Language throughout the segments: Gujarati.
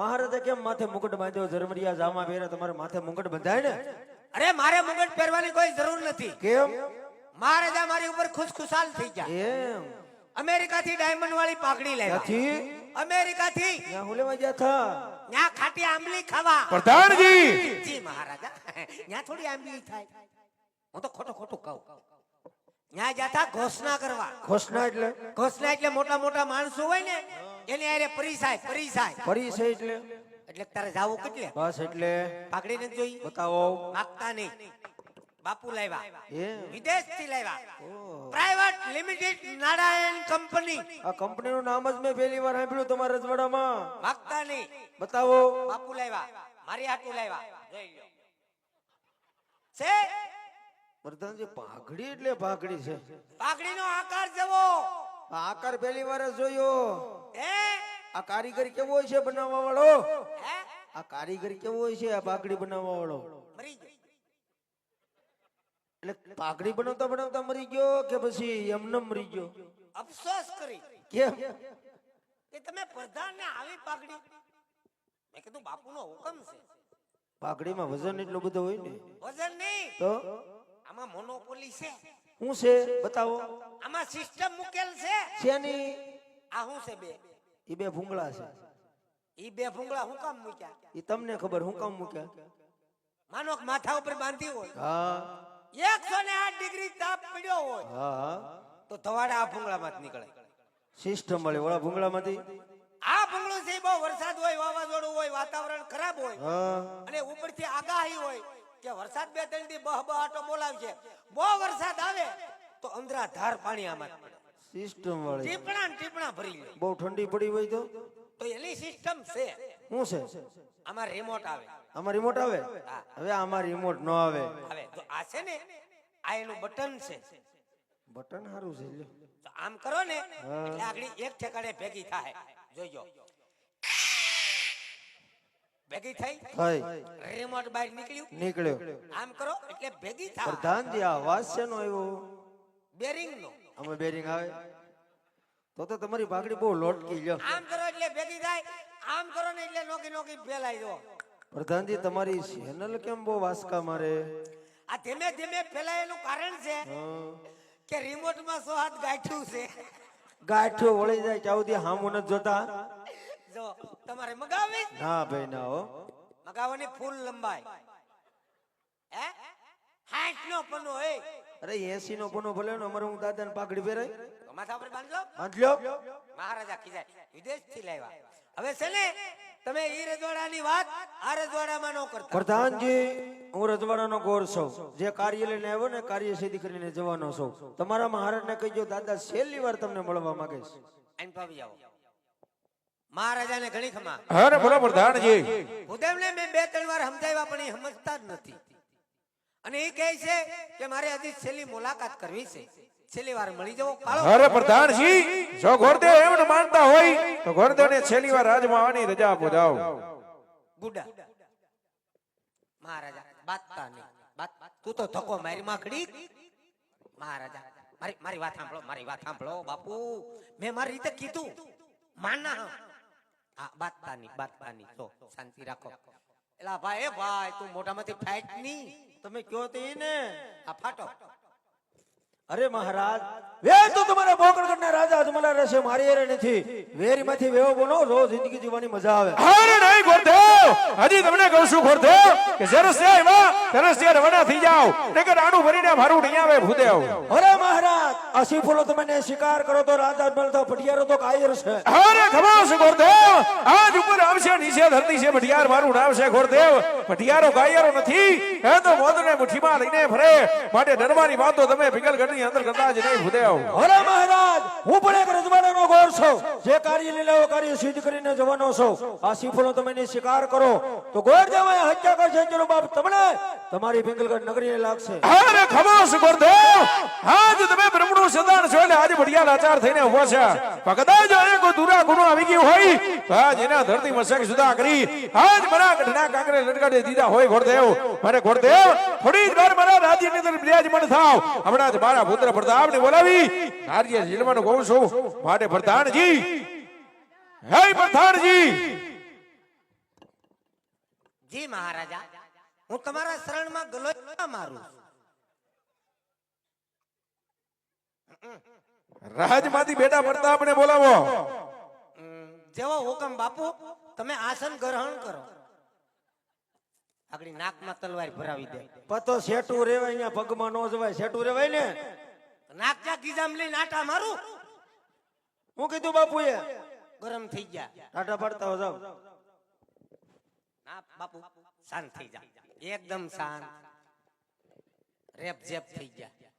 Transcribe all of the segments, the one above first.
મહારાજે કેમ માથે મુકુટ બાંધ્યો? જરમરિયા જામા પહેરે તમારે માથે મુકટ બંધાય ને? અરે મારે મુગટ પહેરવાની કોઈ જરૂર નથી. કેમ? મહારાજા મારી ઉપર ખુશખુશાલ થઈ ગયા. એમ. અમેરિકા થી ડાયમંડ વાળી પાઘડી લાવ્યા અમેરિકા થી ત્યાં હું લેવા ગયા થા? ત્યાં ખાટી આંબલી ખાવા. પ્રધાનજી! જી મહારાજા. ત્યાં થોડી આંબલી થાય. હું તો ખોટું ખોટું કહું. ત્યાં જતા ઘોષણા કરવા. ઘોષણા એટલે? ઘોષણા એટલે મોટા મોટા માણસો હોય ને એની આરે પરિસાય પરિસાય ફરી એટલે? એટલે તારે જાવું કેટલે? બસ એટલે. પાકડીને જોઈ. બતાવો. માગતા નહીં. બાપુ લાવ્યા વિદેશથી લાવ્યા પ્રાઇવેટ લિમિટેડ નારાયણ કંપની. આ કંપનીનું નામ જ મેં પહેલી વાર સાંભળ્યું તમારા રજવાડામાં. માગતા નહીં. બતાવો. બાપુ લાવ્યા મારી હાથું લાવ્યા જોઈ લો. છે? પ્રધાનજી પાઘડી એટલે પાઘડી છે. પાઘડીનો આકાર જવો. આકાર પહેલી વાર જોયો. એ આ કારીગર કેવો હોય છે બનાવવા વાળો? આ કારીગર કેવો હોય છે? આ પાઘડી બનાવવા વાળો. મરી એટલે પાઘડી બનાવતા બનાવતા મરી ગયો કે પછી એમને મરી ગયો? અફસોસ કરી. કેમ? કે તમે પ્રધાન ને આવી પાઘડી મેં કીધું બાપુનો હુકમ છે. પાઘડીમાં વજન એટલું બધું હોય ને? વજન નહીં. તો? આમાં મોનોપોલી છે. શું છે? બતાવો. આમાં સિસ્ટમ મુકેલ છે. શેની? આ શું છે બે. ઈ બે ભૂંગળા છે. ઈ બે ભૂંગળા હું કામ મૂક્યા? એ તમને ખબર હું કામ મૂક્યા? માનો કે માથા ઉપર બાંધી હોય. હા. એકસો ને આઠ ડિગ્રી તાપ પડ્યો હોય. હા તો ધવાડા આ ભૂંગળામાંથી નીકળે. સિસ્ટમ મળે ઓલા ભૂંગળામાંથી? આ ભૂંગળું છે ઈ બહુ વરસાદ હોય વાવાઝોડું હોય વાતાવરણ ખરાબ હોય. હા. અને ઉપરથી આગાહી હોય. કે વરસાદ બે ત્રણ દી બહ બહાટો બોલાવશે બહુ વરસાદ આવે તો અંદરા ધાર પાણી આમાં સિસ્ટમ વાળી. ટીપણા ટીપણા ભરી લે. બહુ ઠંડી પડી હોય તો? તો એની સિસ્ટમ છે. શું છે? આમાં રિમોટ આવે. આમાં રિમોટ આવે? હવે આમાં રિમોટ ન આવે. હવે તો આ છે ને આ એનું બટન છે. બટન સારું છે તો આમ કરો ને એટલે આગળ એક ઠેકાણે ભેગી થાય. જોજો ભેગી થઈ? થઈ. રિમોટ બહાર નીકળ્યું? નીકળ્યો. આમ કરો એટલે ભેગી થાય પ્રધાનજી આ અવાજ નો આવ્યો? બેરિંગ નો. અમે બેરિંગ આવે? તો તો તમારી ભાગડી બહુ લોટકી જો આમ કરો એટલે ભેગી થાય. આમ કરો ને એટલે નોકી નોકી ફેલાઈ દો પ્રધાનજી તમારી ચેનલ કેમ બહુ વાસકા મારે? આ ધીમે ધીમે ફેલાયેલું કારણ છે કે રિમોટમાં સો હાથ ગાંઠ્યું છે. ગાંઠિયો વળી જાય સુધી હામું નથી જોતા. જો તમારે મગાવી ના ભાઈ ના હો. મગાવવાની ફૂલ લંબાઈ. હે? હાઈટ નો પનો હે. અરે 80 નો પનો ભલે ને અમારે હું દાદા ને પાઘડી પહેરાય. માથા પર બાંધલો બાંધ મહારાજા ખીજાય. વિદેશથી લાવ્યા હવે છે ને તમે ઈ રજવાડાની વાત આ રજવાડામાં ન કરતા. પ્રધાનજી હું રજવાડાનો ગોર છું. જે કાર્ય લઈને આવ્યો ને કાર્ય સીધી કરીને જવાનો છું. તમારા મહારાજને કહીજો દાદા છેલ્લી વાર તમને મળવા માંગે છે. આઈને પાવી જાઓ મહારાજાને ઘણી ખમા. અરે બોલો પ્રધાનજી ભૂદેવને મેં બે ત્રણ વાર સમજાવ્યા પણ એ સમજતા જ નથી. અને એ કહે છે કે મારે હજી છેલ્લી મુલાકાત કરવી છે. છેલ્લી વાર મળી જવો કાળો અરે પ્રધાનજી જો ગોરદેવ એમ ન માનતા હોય તો ગોરદેવને છેલ્લી વાર રાજમાં આવવાની રજા આપો જાઓ. ગુડા. મહારાજા બાતતા નહીં. બાત તું તો ધક્કો મારી માખડી. મહારાજા મારી મારી વાત સાંભળો મારી વાત સાંભળો બાપુ. મેં મારી રીતે કીધું. માના હા બાતતા નહીં બાતતા નહીં તો શાંતિ રાખો. એલા ભાઈ એ ભાઈ તું મોઢામાંથી ફાઈટ નહીં તમે કયો તો ને આ ફાટો. અરે મહારાજ વે તો તમારા બોકડગઢના રાજા તમારા રહેશે મારી અરે નથી. વેરીમાંથી વેવો બોલો રોજ જિંદગી જીવવાની મજા આવે. અરે નહીં ગોરદેવ હજી તમને કહું છું ગોરદેવ કે જરસ આવ્યા તરસ રવાના થઈ જાવ નકર આડું ભરીને મારું નહીં આવે ભૂદેવ. અરે મહારાજ આ ફૂલો તમે ને શિકાર કરો તો રાજા અજમલ તો પટિયારો તો કાયર છે અરે ખમાસ ગોરદેવ આજ ઉપર આવશે નીચે ધરતી છે ભટિયાર મારું નામ છે ગોરદેવ ભટિયારો કાયરો નથી એ તો મોદને મુઠીમાં લઈને ફરે માટે ડરવાની વાતો તમે પિંગલ ગઢની અંદર કરતા જ નહીં ભૂદેવ અરે મહારાજ હું પણ એક રજવાડાનો ગોર છું। જે કાર્ય લીલાઓ કાર્ય સિદ્ધ કરીને જવાનો છું। આ ફૂલો તમે ને શિકાર કરો। તો ગોરદેવ હત્યા કરશે જેનો બાપ તમને તમારી ભીગલગઢ નગરીને લાગશે। અરે ખમાસ ગોરદેવ! બ્રહ્મણો એટલે આજે ભટિયા લાચાર થઈને ઊભો છે. કદાચ અહીંયા કોઈ દુરા ગુનો આવી ગયો હોય, તો આજ એના ધરતી મસક સુધા કરી, આજ મારા ગઢના કાંકરે લટકાડી દીધા હોય ગોરદેવ. મારે ગોરદેવ, થોડી જ વાર મારા રાજ્યની અંદર બિરાજમાન થાવ. હમણાં જ મારા પુત્ર પ્રતાપને બોલાવી કાર્ય જીલવાનું કહું છું. માટે પ્રધાનજી, હે પ્રધાનજી! જી મહારાજા, હું તમારા શરણમાં ગલો મારું રાજમાંથી બેટા આપણે બોલાવો. જેવો હુકમ બાપુ તમે આસન ગ્રહણ કરો. આગળ નાકમાં તલવાર ભરાવી દે. પતો શેઠું રેવાય અહીંયા પગમાં નો જવાય શેઠું રેવાય ને? નાક ચા ગીજામ લઈને આટા મારું. હું કીધું બાપુએ? ગરમ થઈ ગયા આટા પડતા હો જાવ ના બાપુ શાંત થઈ જા. એકદમ શાંત. રેપ જેપ થઈ ગયા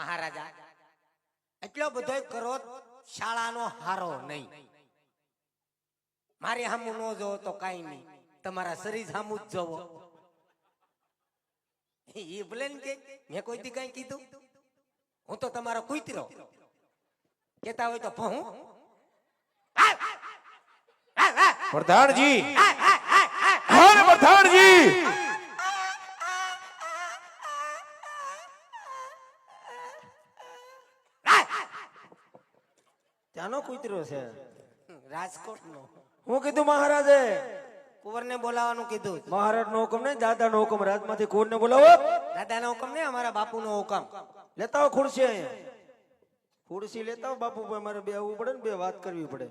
મહારાજા. એટલો બધો કરો શાળાનો હારો નહીં. મારી હામું ન જોવો તો કઈ નહીં. તમારા શરીર સામું જ જોવો. એ ભલે ને કે મેં કોઈ દી કઈ કીધું? હું તો તમારો કુતરો. કેતા હોય તો હું પ્રધાનજી! પ્રધાનજી! ત્યાંનો કૂતરો છે? રાજકોટનો. હું કીધું મહારાજે. કુંવરને બોલાવવાનું કીધું. મહારાજ નો હુકમ નહીં દાદા નો હુકમ રાજમાંથી કુંવરને બોલાવો. દાદા નો હુકમ નહીં અમારા બાપુ નો હુકમ. લેતા આવો ખુરશી અહીંયા. ખુરશી લેતા બાપુ ભાઈ મારે બે આવવું પડે ને બે વાત કરવી પડે.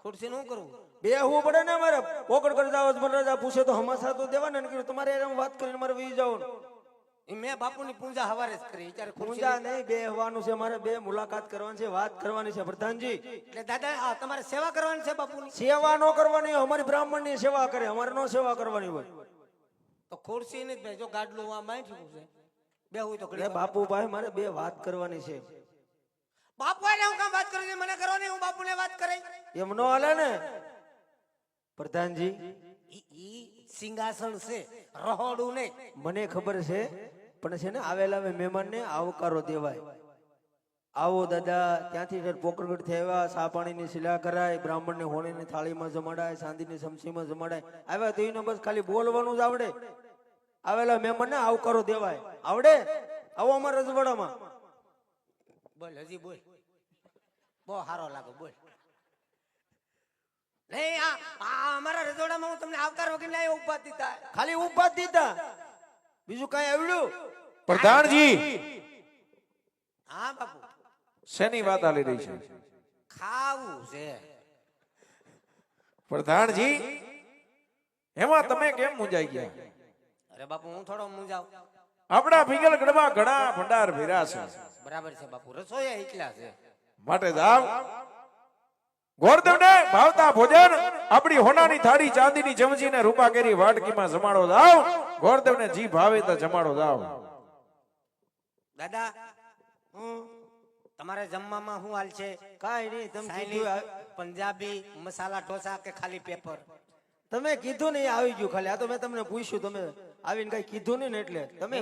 ખુરશી નું કરવું બે આવવું પડે ને મારે પોકડ કરતા મહારાજા પૂછે તો હમાસા તો દેવાને ને કીધું તમારે વાત કરીને મારે વી જાવ મેં બાપુની પૂજા હવારે જ કરી ત્યારે પૂજા નહીં બે હવાનું છે મારે બે મુલાકાત કરવાની છે વાત કરવાની છે પ્રધાનજી. એટલે દાદા આ તમારે સેવા કરવાની છે બાપુની? સેવા નો કરવાની હોય, અમારી બ્રાહ્મણની સેવા કરે અમારે નો સેવા કરવાની હોય. તો ખુરશી ને જ ભાઈ જો ગાડલું આ માંઠ્યું છે બે હોય તો બાપુ ભાઈ મારે બે વાત કરવાની છે. બાપુ હું કામ વાત કરું મને કરો હું બાપુ ને વાત કરે એમ નો હાલે ને. પ્રધાનજી ઈ સિંહાસન છે રહોડું નહીં મને ખબર છે પણ છે ને આવેલા આવે મહેમાનને આવકારો દેવાય. આવો દાદા ત્યાંથી ફેર પોકરગઢથી આવ્યા સા પાણીની શિલા કરાય બ્રાહ્મણને હોળીની થાળીમાં જમાડાય સાંધીની સમસીમાં જમાડાય. આવ્યા તો એને બસ ખાલી બોલવાનું જ આવડે. આવેલા મહેમાનને આવકારો દેવાય. આવડે? આવો અમારા રજવાડામાં. બોલ હજી બોલ. બહુ સારો લાગે બોલ. અમારા રજોડામાં હું તમને આવકાર વગર ના ઉપાધિ દીધા. ખાલી ઉપાધ દીધા. બીજું કઈ આવડ્યું પ્રધાનજી! હા બાપુ. શેની વાત આલી રહી છે? ખાવું છે. પ્રધાનજી એમાં તમે કેમ મુંજાઈ ગયા? અરે બાપુ હું થોડો મુંજાવ આપણા પિંગલગઢમાં ઘણા ભંડાર ભર્યા છે. બરાબર છે બાપુ. રસોયા એટલા છે. માટે જાવ ગોરદેવને ભાવતા ભોજન આપણી હોનાની થાળી ચાંદીની જમજીને ને રૂપા કેરી વાટકીમાં જમાડો જાવ ગોરદેવને જી ભાવે તો જમાડો જાવ દાદા તમારે જમવામાં શું હાલ છે? કાંઈ નહીં તમે કીધું પંજાબી મસાલા ઢોસા કે ખાલી પેપર? તમે કીધું નહીં આવી ગયું ખાલી. આ તો મેં તમને પૂછ્યું તમે આવીને કઈ કીધું નહીં ને એટલે. તમે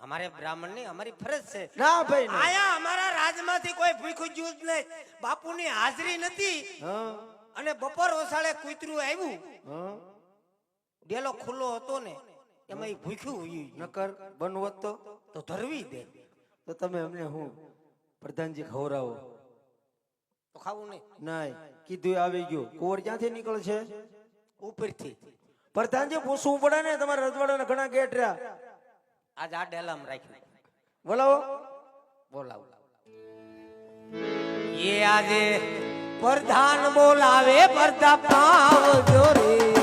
અમારે બ્રાહ્મણની અમારી ફરજ છે. ના ભાઈ ના. આયા અમારા રાજમાંથી કોઈ ભૂખ્યું જ્યું જ નહીં. બાપુની હાજરી નથી. હા. અને બપોર ઓસાળે કૂતરું આવ્યું. ડેલો ખુલ્લો હતો ને એમાં ભૂખ્યું ગયું. નકર બનવત તો. તો ધરવી દે. તો તમે અમને હું પ્રધાનજી ખવડાવો. તો ખાવું નહીં. નાય કીધું આવી ગયું. કુંવર ક્યાંથી નીકળશે? ઉપરથી. પ્રધાનજી પૂછવું પડે ને તમારા રજવાડાના ઘણા ગેટ રહ્યા. આજ આ ડેલામ રાખ્યું. બોલાવો. બોલાવો. એ આજે પ્રધાન બોલાવે પડતા પાવ જોરે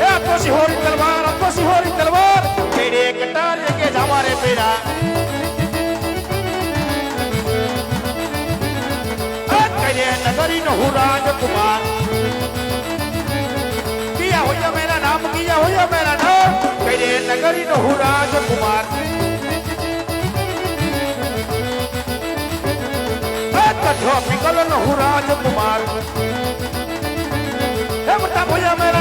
એ પછી હોરી તલવાર પછી હોરી તલવાર કેડે કટાર કે જમારે પેરા કહીએ નગરી નો હું રાજકુમાર કિયા હોય મેરા કરીને હું રાજકુમાર હે કઠો પિંગલનો હું રાજકુમાર હે બતા ભોયા મેરા નામ બતા